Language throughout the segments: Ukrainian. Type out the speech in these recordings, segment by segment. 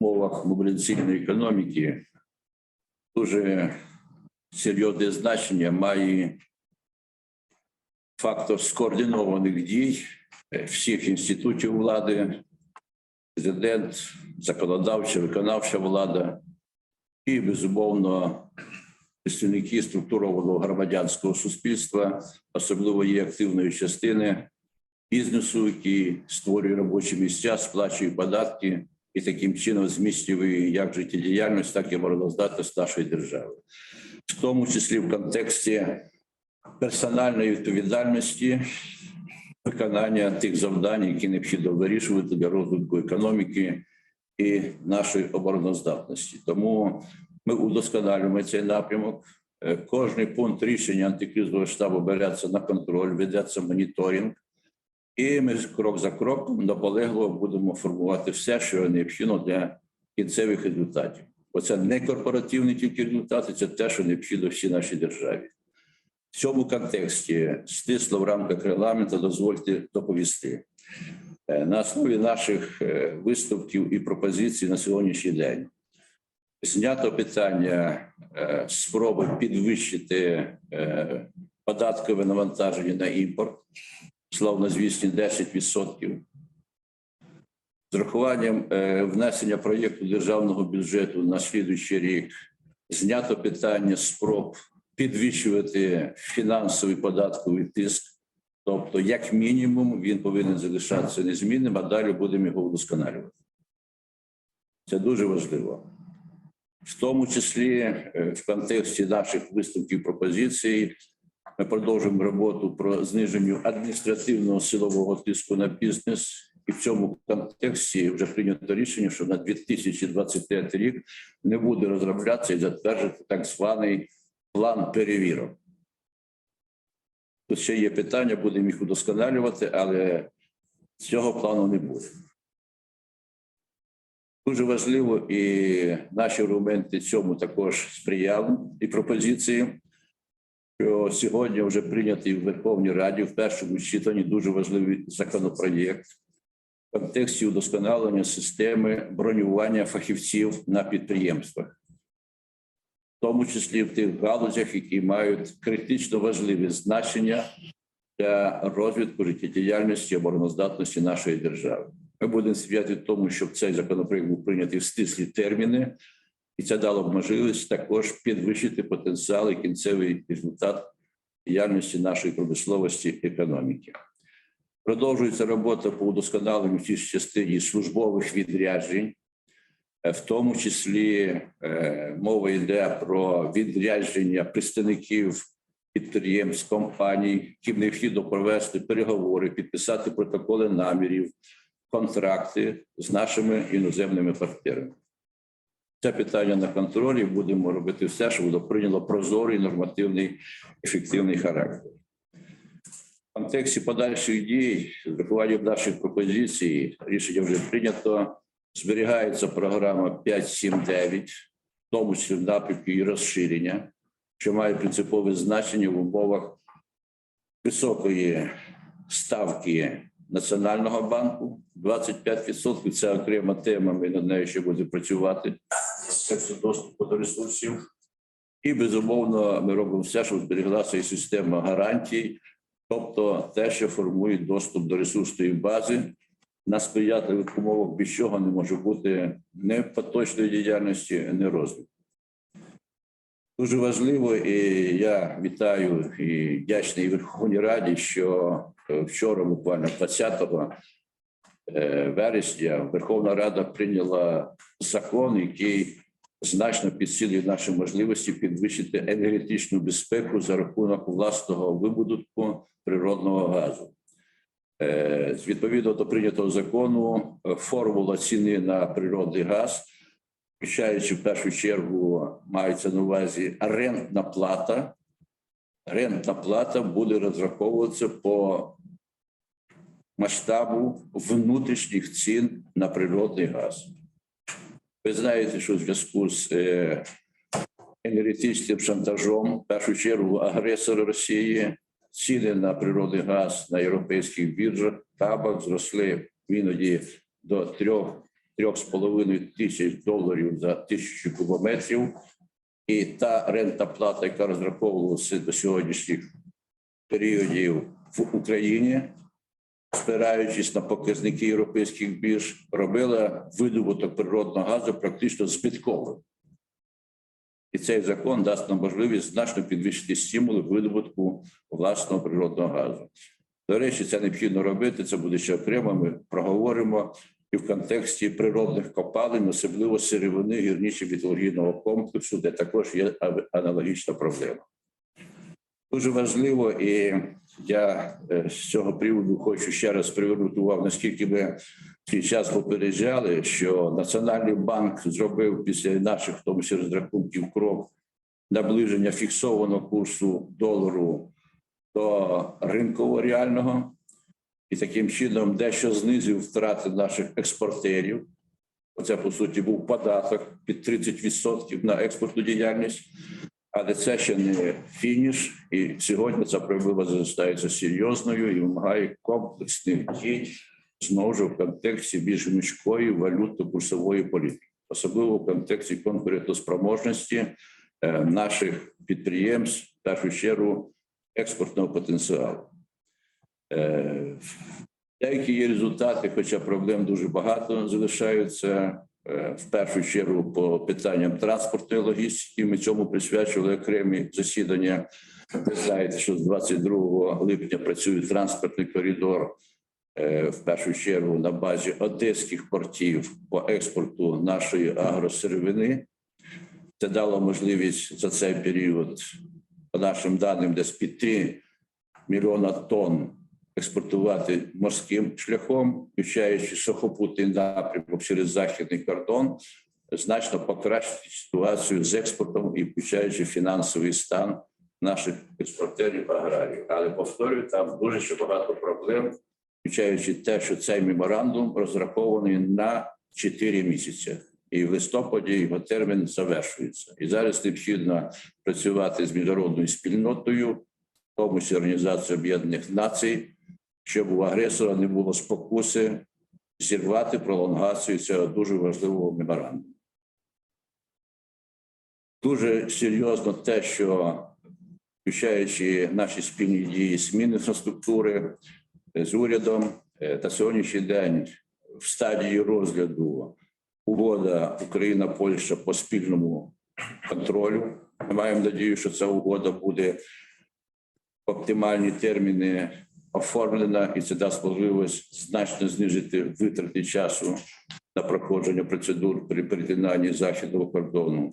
умовах мобілізаційної економіки дуже серйозне значення має фактор скоординованих дій всіх інститутів влади, президент, законодавча, виконавча влада і, безумовно, представники структурованого громадянського суспільства, особливо її активної частини бізнесу, який створює робочі місця, сплачує податки і таким чином зміцнює як життєдіяльність, так і обороноздатність нашої держави, в тому числі в контексті персональної відповідальності виконання тих завдань, які необхідно вирішувати для розвитку економіки і нашої обороноздатності. Тому ми удосконалюємо цей напрямок. Е, Кожний пункт рішення антикризового штабу береться на контроль, ведеться моніторинг, і ми крок за кроком наполегливо будемо формувати все, що необхідно для кінцевих результатів. Бо це не корпоративні тільки результати, це те, що необхідно всій нашій державі. В цьому контексті стисло в рамках регламенту дозвольте доповісти. Е, На основі наших е, виступів і пропозицій на сьогоднішній день знято питання е, спроби підвищити податкове навантаження на імпорт, славнозвісні 10%. З рахуванням е, внесення проєкту державного бюджету на слідуючий рік знято питання спроб підвищувати фінансовий податковий тиск. Тобто, як мінімум, він повинен залишатися незмінним, а далі будемо його вдосконалювати. Це дуже важливо. В тому числі е, в контексті наших висновків пропозицій ми продовжуємо роботу про зниження адміністративного силового тиску на бізнес. І в цьому контексті вже прийнято рішення, що на 2023 рік не буде розроблятися і затверджувати так званий план перевірок. Тут ще є питання, будемо їх удосконалювати, але цього плану не буде. Дуже важливо, і наші аргументи цьому також сприяли, і пропозиції, що сьогодні вже прийнятий в Верховній Раді в першому читанні дуже важливий законопроєкт в контексті удосконалення системи бронювання фахівців на підприємствах, в тому числі в тих галузях, які мають критично важливе значення для розвитку життєдіяльності обороноздатності нашої держави. Ми будемо сприяти тому, щоб цей законопроект був прийнятий в стислі терміни, і це дало б можливість також підвищити потенціал і кінцевий результат діяльності нашої промисловості економіки. Продовжується робота по удосконаленню в цій частині службових відряджень, Е, в тому числі е, мова йде про відрядження представників підприємств, компаній, яким необхідно провести переговори, підписати протоколи намірів, контракти з нашими іноземними партнерами. Це питання на контролі. Будемо робити все, щоб воно прийняло прозорий, нормативний, ефективний характер. В контексті подальших дій, з врахуванням наших пропозицій, рішення вже прийнято. Зберігається програма 5.7.9, в тому числі в напрямку її розширення, що має принципове значення в умовах високої ставки Національного банку. 25% – це окрема тема. Ми над нею ще будемо працювати. Це доступу до ресурсів. І безумовно, ми робимо все, щоб зберіглася і система гарантій, тобто те, що формує доступ до ресурсної бази на сприятливих умовах, без чого не може бути не поточної діяльності, не розвитку. Дуже важливо, і я вітаю і вдячний Верховній Раді, що е, вчора, буквально 20 е, вересня, Верховна Рада прийняла закон, який значно підсилює наші можливості підвищити енергетичну безпеку за рахунок власного видобутку природного газу. Е, Відповідно до прийнятого закону, е, формула ціни на природний газ, включаючи в першу чергу, мається на увазі рентна плата. Рентна плата буде розраховуватися по масштабу внутрішніх цін на природний газ. Ви знаєте, що в зв'язку з е, енергетичним шантажом, в першу чергу, агресора Росії, ціни на природний газ на європейських біржах, табак зросли іноді до 3,5 тисяч доларів за тисячу кубометрів. І та рентна плата, яка розраховувалася до сьогоднішніх періодів в Україні, спираючись на показники європейських бірж, робила видобуток природного газу практично збитковим. І цей закон дасть нам можливість значно підвищити стимули видобутку власного природного газу. До речі, це необхідно робити. Це буде ще окремо. Ми проговоримо і в контексті природних копалин, особливо сировини гірничо-металургійного комплексу, де також є аналогічна проблема. Дуже важливо, і я е, з цього приводу хочу ще раз привернути увагу, наскільки ми свій час попереджали, що Національний банк зробив після наших, в тому числі розрахунків, крок наближення фіксованого курсу долару до ринкового реального, і таким чином дещо знизив втрати наших експортерів. Оце по суті був податок під 30% на експортну діяльність. Але це ще не фініш, і сьогодні ця проблема залишається серйозною і вимагає комплексних дій знову ж в контексті більш гнучкої валютно-курсової політики, особливо в контексті конкурентоспроможності е, наших підприємств, в першу чергу експортного потенціалу. Е, Деякі є результати, хоча проблем дуже багато залишаються. Е, В першу чергу по питанням транспортної логістики. Ми цьому присвячували окремі засідання. Ви знаєте, що з 22 липня працює транспортний коридор е, в першу чергу на базі одеських портів по експорту нашої агросировини. Це дало можливість за цей період, по нашим даним, десь під 3 мільйона тонн експортувати морським шляхом, включаючи сухопутний напрямок через західний кордон, значно покращити ситуацію з експортом і включаючи фінансовий стан наших експортерів аграрів. Але повторюю, там дуже багато проблем, включаючи те, що цей меморандум розрахований на 4 місяці. І в листопаді його термін завершується. І зараз необхідно працювати з міжнародною спільнотою, в тому числі Організацією Об'єднаних Націй, щоб у агресора не було спокуси зірвати пролонгацію цього дуже важливого меморандуму. Дуже серйозно те, що включаючи наші спільні дії з Мінінфраструктури, е, з урядом, е, на сьогоднішній день в стадії розгляду угода Україна Польща по спільному контролю. Ми маємо надію, що ця угода буде в оптимальні терміни оформлена, і це дасть можливість значно знизити витрати часу на проходження процедур при перетинанні західного кордону.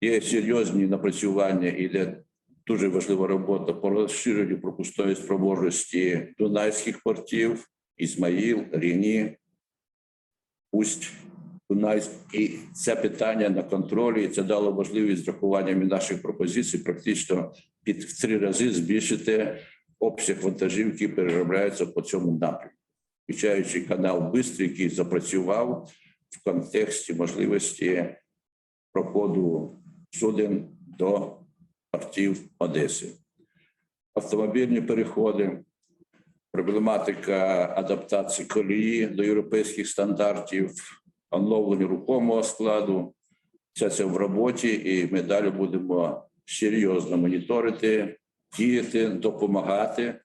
Є серйозні напрацювання, і йде дуже важлива робота по розширенню пропускної спроможності дунайських портів, Ізмаїл, Ріні, Усть. Дунайськ. І це питання на контролі. І це дало можливість з рахуванням наших пропозицій практично під в три рази збільшити обсяг вантажів, які переробляються по цьому напрямку, включаючи канал Бистрий, який запрацював в контексті можливості проходу суден до портів Одеси. Автомобільні переходи, проблематика адаптації колії до європейських стандартів, оновлення рухомого складу. Все це в роботі, і ми далі будемо серйозно моніторити, діяти, допомагати,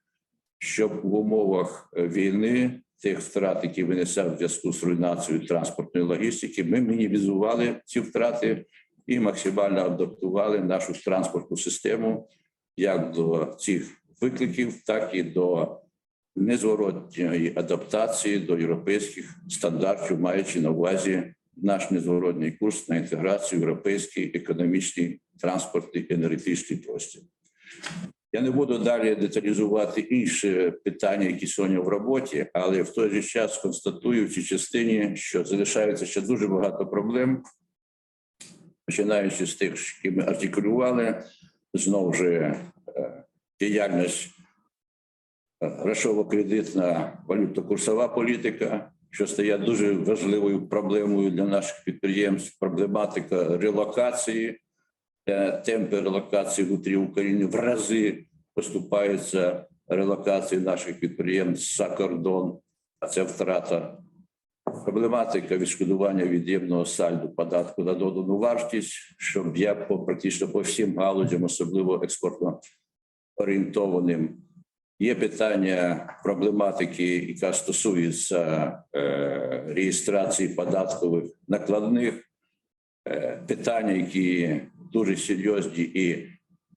щоб в умовах війни тих втрат, які винесе в зв'язку з руйнацією транспортної логістики, ми мінімізували ці втрати і максимально адаптували нашу транспортну систему як до цих викликів, так і до незворотньої адаптації до європейських стандартів, маючи на увазі наш незворотній курс на інтеграцію в європейський економічний транспортний енергетичний простір. Я не буду далі деталізувати інші питання, які сьогодні в роботі, але в той же час констатую в цій частині, що залишається ще дуже багато проблем, починаючи з тих, які ми артикулювали, знову ж е, діяльність е, грошово-кредитна валютно-курсова політика, що стає дуже важливою проблемою для наших підприємств, проблематика релокації, темпи релокації внутрі України в рази поступаються релокації наших підприємств за кордон, а це втрата. Проблематика відшкодування від'ємного сальду податку на додану вартість, що б'є по практично по всім галузям, особливо експортно орієнтованим. Є питання проблематики, яка стосується е, реєстрації податкових накладних, е, питання, які дуже серйозні і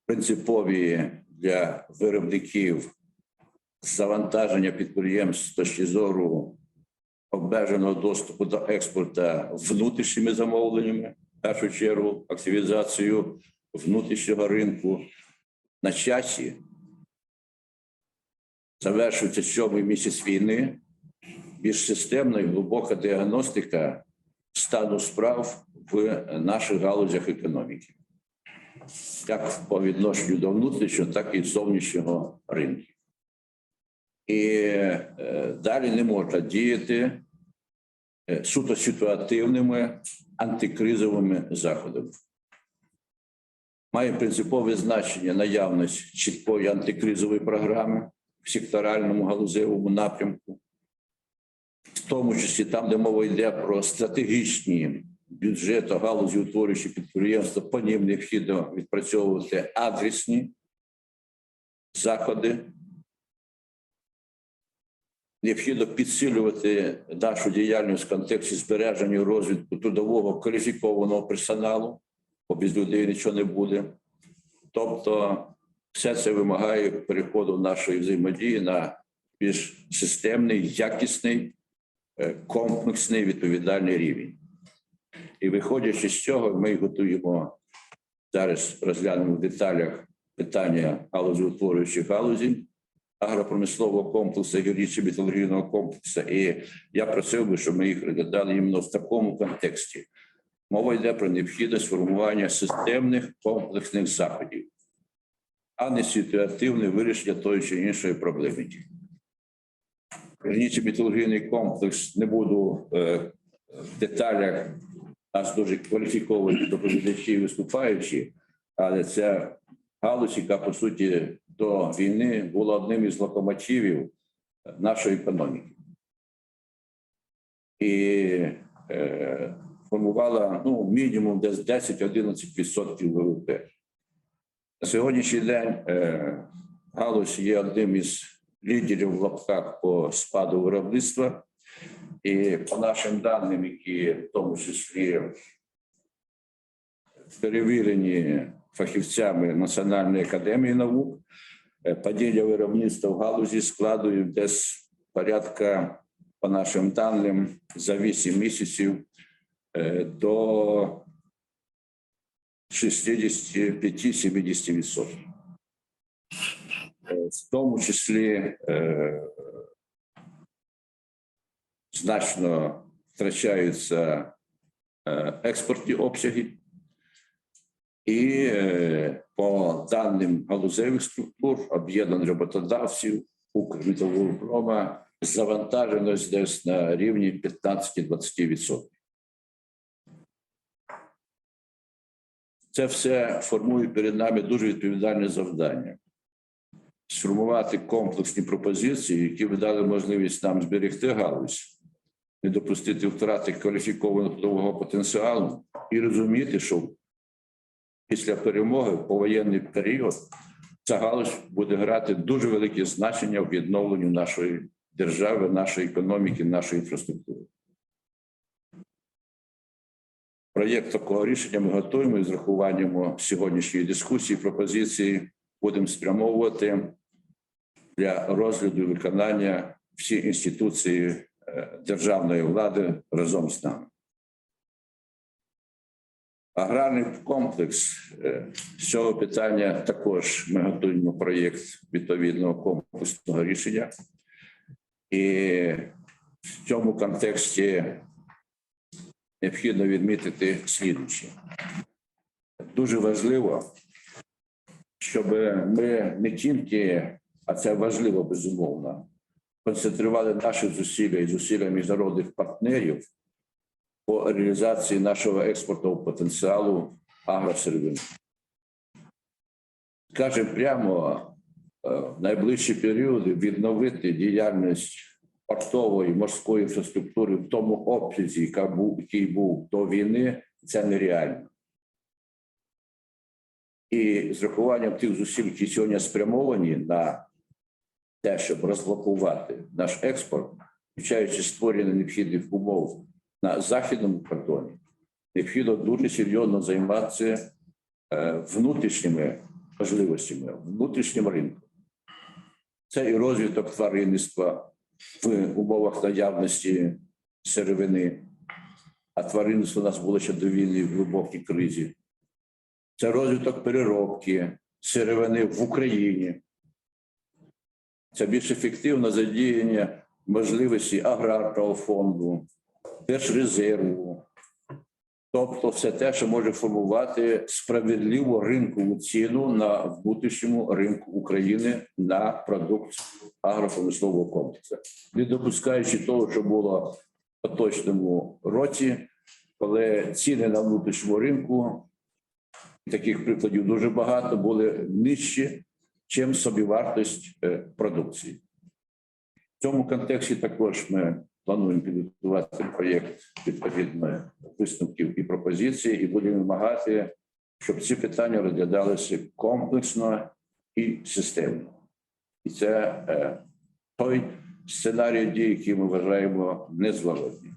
принципові для виробників завантаження підприємств з точки зору обмеженого доступу до експорту внутрішніми замовленнями, в першу чергу, активізацію внутрішнього ринку на часі. Завершується сьомий місяць війни, більш системна і глибока діагностика стану справ в наших галузях економіки, як по відношенню до внутрішнього, так і зовнішнього ринку. І е, далі не можна діяти е, суто ситуативними антикризовими заходами. Має принципове значення наявність чіткої антикризової програми в секторальному галузевому напрямку, в тому числі там, де мова йде про стратегічні бюджети галузі утворюючі підприємства, по ним необхідно відпрацьовувати адресні заходи. Необхідно підсилювати нашу діяльність в контексті збереження і розвитку трудового кваліфікованого персоналу, бо без людей нічого не буде. Тобто, все це вимагає переходу нашої взаємодії на більш системний, якісний, е, комплексний відповідальний рівень. І виходячи з цього, ми готуємо зараз розглянемо в деталях питання галузеутворюючих галузей агропромислового комплексу, гірничо металургійного комплексу. І я просив би, щоб ми їх розглядали іменно в такому контексті. Мова йде про необхідність формування системних комплексних заходів, а не ситуативне вирішення тої чи іншої проблеми. Гірничо металургійний комплекс не буду е, в деталях. Нас дуже кваліфіковані доповідачі і виступаючі, але це галузь, яка по суті до війни була одним із локомотивів нашої економіки. І е, формувала ну, мінімум десь 10-11% ВВП. На сьогоднішній день е, галузь є одним із лідерів в лапках по спаду виробництва. І по нашим даним, які в тому числі перевірені фахівцями Національної академії наук, е, падіння виробництва в галузі складує десь порядка, по нашим даним, за 8 місяців е, до 65-70%. Е, В тому числі значно втрачаються е, експортні обсяги, і е, по даним галузевих структур, об'єднаних роботодавців, Укрметалургпрома, завантаженість десь на рівні 15-20%. Це все формує перед нами дуже відповідальне завдання. Сформувати комплексні пропозиції, які б дали можливість нам зберегти галузь, не допустити втрати кваліфікованого трудового потенціалу і розуміти, що після перемоги повоєнний період ця галузь буде грати дуже велике значення в відновленні нашої держави, нашої економіки, нашої інфраструктури. Проєкт такого рішення ми готуємо і з рахуванням сьогоднішньої дискусії, пропозиції будемо спрямовувати для розгляду виконання всі інституції державної влади разом з нами. Аграрний комплекс е, з цього питання також ми готуємо проєкт відповідного комплексного рішення. І в цьому контексті необхідно відмітити слідуюче. Дуже важливо, щоб ми не тільки, а це важливо безумовно, концентрували наші зусилля і зусилля міжнародних партнерів по реалізації нашого експортного потенціалу агросервин. Скажемо прямо, е, в найближчі періоди відновити діяльність портової морської інфраструктури в тому обсязі, який був до війни, це нереально. І з рахуванням тих зусиль, які сьогодні спрямовані на те, щоб розблокувати наш експорт, включаючи створення необхідних умов на західному кордоні, необхідно дуже серйозно займатися е, внутрішніми можливостями, внутрішнім ринком. Це і розвиток тваринництва в умовах наявності сировини, а тваринництво у нас було ще до війни в глибокій кризі. Це розвиток переробки сировини в Україні. Це більш ефективне задіяння можливості аграрного фонду, держрезерву, тобто все те, що може формувати справедливу ринкову ціну на внутрішньому ринку України на продукт агропромислового комплексу, не допускаючи того, що було в поточному році, коли ціни на внутрішньому ринку таких прикладів дуже багато були нижчі, чим собівартість е, продукції. В цьому контексті також ми плануємо підготувати проєкт відповідно висновків і пропозицій, і будемо вимагати, щоб ці питання розглядалися комплексно і системно. І це е, той сценарій дій, який ми вважаємо незворотнім.